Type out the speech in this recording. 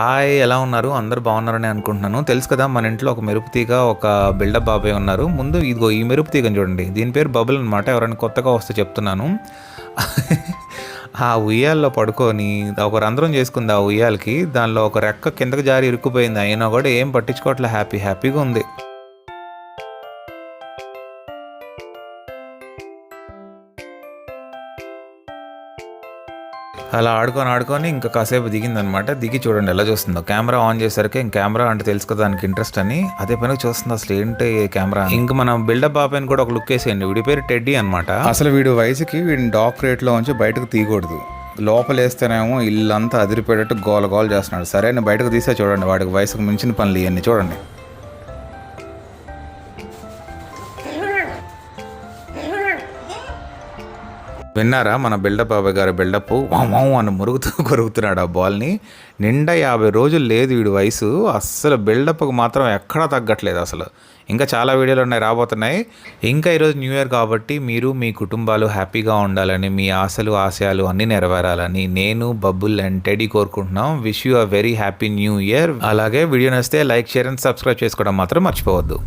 Hi ఎలా ఉన్నారు? అందరు బాగున్నారని అనుకుంటున్నాను. తెలుసు కదా మన ఇంట్లో ఒక మెరుపు తీగ ఒక బిల్డప్ బాబాయ్ ఉన్నారు. ముందు ఇదిగో ఈ మెరుపు తీగని చూడండి. దీని పేరు బబుల్ అనమాట ఎవరైనా కొత్తగా వస్తే చెప్తున్నాను. ఆ ఉయ్యాల్లో పడుకొని ఒక రంధ్రం చేసుకుంది ఆ ఉయ్యాలకి. దానిలో ఒక రెక్క కిందకి జారి ఇరుక్కుపోయింది. అయినా కూడా ఏం పట్టించుకోవట్లే. హ్యాపీ హ్యాపీగా ఉంది. అలా ఆడుకొని ఆడుకొని ఇంకా కాసేపు దిగిందనమాట. దిగి చూడండి ఎలా చూస్తుందో. కెమెరా ఆన్ చేసరికి ఇంక కెమెరా అంటే తెలుసు కదా దానికి ఇంట్రెస్ట్ అని. అదే పని చూస్తుంది అసలు ఏంటి కెమెరా ఇంక మనం బిల్డప్ బాబాయ్ని కూడా ఒక లుక్ వేసేయండి. వీడి పేరు టెడ్డీ అనమాట. అసలు వీడి వయసుకి వీడిని డాక్ రేట్లో ఉంచి బయటకు తీయకూడదు. లోపలేస్తేనేమో ఇల్లంతా అదిరిపోయేటట్టు గోల గోల చేస్తున్నాడు. సరే నేను బయటకు తీసే చూడండి. వాడికి వయసుకు మించిన పనులు ఇవన్నీ చూడండి. విన్నారా మన బిల్డప్ బాబాయ్ గారి బిల్డప్? వామో అని మురుగుతూ కొరుగుతున్నాడు ఆ బాల్ని. నిండా యాభై రోజులు లేదు వీడి వయసు. అస్సలు బిల్డప్కి మాత్రం ఎక్కడా తగ్గట్లేదు అసలు. ఇంకా చాలా వీడియోలు ఉన్నాయి రాబోతున్నాయి. ఇంకా ఈరోజు న్యూ ఇయర్ కాబట్టి మీరు మీ కుటుంబాలు హ్యాపీగా ఉండాలని మీ ఆశలు ఆశయాలు అన్నీ నెరవేరాలని నేను బబ్బుల్ అండ్ టెడీ కోరుకుంటున్నాం. Wish you a very happy new year. అలాగే వీడియో నచ్చితే లైక్ షేర్ అండ్ సబ్స్క్రైబ్ చేసుకోవడం మాత్రం మర్చిపోవద్దు.